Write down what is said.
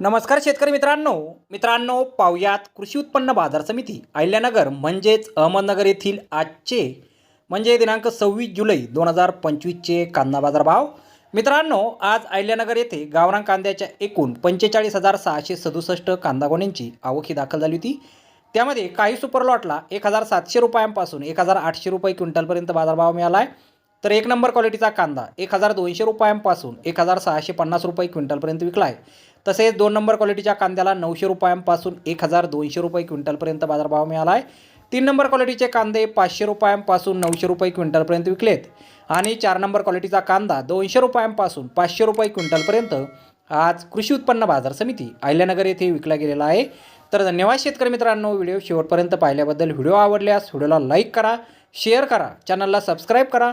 नमस्कार शेतकरी मित्रांनो. मित्रांनो पाहुयात कृषी उत्पन्न बाजार समिती अहिल्यानगर म्हणजेच अहमदनगर येथील आजचे म्हणजे दिनांक सव्वीस जुलै दोन हजार पंचवीसचे कांदा बाजार भाव मित्रांनो आज अहिल्यानगर येथे गावरान कांद्याच्या एकूण पंचेचाळीस हजार सहाशे सदुसष्ट कांदा गोण्यांची आवक ही दाखल झाली होती. त्यामध्ये काही सुपर लॉटला एक हजार सातशे रुपयांपासून एक हजार आठशे रुपये क्विंटलपर्यंत बाजारभाव मिळाला आहे. तर एक नंबर क्वालिटीचा कांदा एक हजार दोनशे रुपयांपासून एक हजार सहाशे पन्नास रुपये क्विंटलपर्यंत विकला आहे. तसेच दोन नंबर क्वालिटीच्या कांद्याला नऊशे रुपयांपासून एक हजार दोनशे रुपये क्विंटलपर्यंत बाजारभाव मिळाला आहे. तीन नंबर क्वालिटीचे कांदे पाचशे रुपयांपासून नऊशे रुपये क्विंटलपर्यंत विकलेत. आणि चार नंबर क्वालिटीचा कांदा दोनशे रुपयांपासून पाचशे रुपये क्विंटलपर्यंत आज कृषी उत्पन्न बाजार समिती अहिल्यानगर येथे विकला गेलेला आहे. तर धन्यवाद शेतकरी मित्रांनो व्हिडिओ शेवटपर्यंत पाहिल्याबद्दल. व्हिडिओ आवडल्यास व्हिडिओला लाईक करा शेअर करा चॅनलला सबस्क्राईब करा.